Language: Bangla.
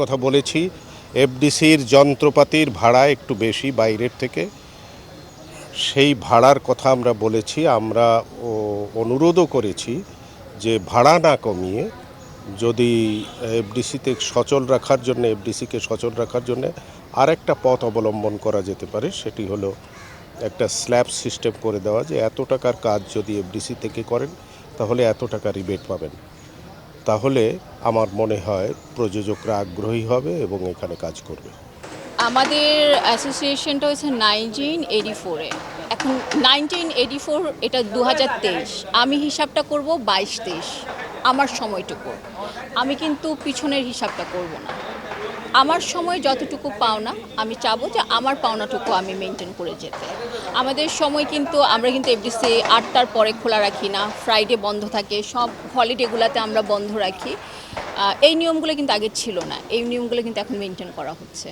কথা বলেছি এফডিসির যন্ত্রপাতির ভাড়া একটু বেশি বাইরের থেকে। সেই ভাড়ার কথা আমরা বলেছি, আমরা অনুরোধও করেছি যে ভাড়া না কমিয়ে যদি এফডিসিতে সচল রাখার জন্য এফডিসিকে সচল রাখার জন্য আরেকটা পথ অবলম্বন করা যেতে পারে, সেটি হলো একটা স্ল্যাব সিস্টেম করে দেওয়া যে এত টাকার কাজ যদি এফডিসি থেকে করেন, তাহলে এত টাকা রিবেট পাবেন। তাহলে আমার মনে হয় প্রযোজকরা আগ্রহী হবে এবং এখানে কাজ করবে। আমাদের অ্যাসোসিয়েশনটা হয়েছে নাইনটিন এইটি ফোরে এখন নাইনটিন এইটি ফোর এটা দু হাজার তেইশ। আমি হিসাবটা করব বাইশ তেইশ। আমার সময়টুকু। আমি কিন্তু পিছনের হিসাবটা করব না। আমার সময় যতটুকু পাওনা, আমি চাবো যে আমার পাওনাটুকু আমি মেনটেন করে যেতে। আমাদের সময় কিন্তু আমরা কিন্তু এফডিসি আটটার পরে খোলা রাখি না ফ্রাইডে বন্ধ থাকে, সব হলিডেগুলোতে আমরা বন্ধ রাখি। এই নিয়মগুলো কিন্তু আগে ছিল না, এই নিয়মগুলো কিন্তু এখন মেনটেন করা হচ্ছে।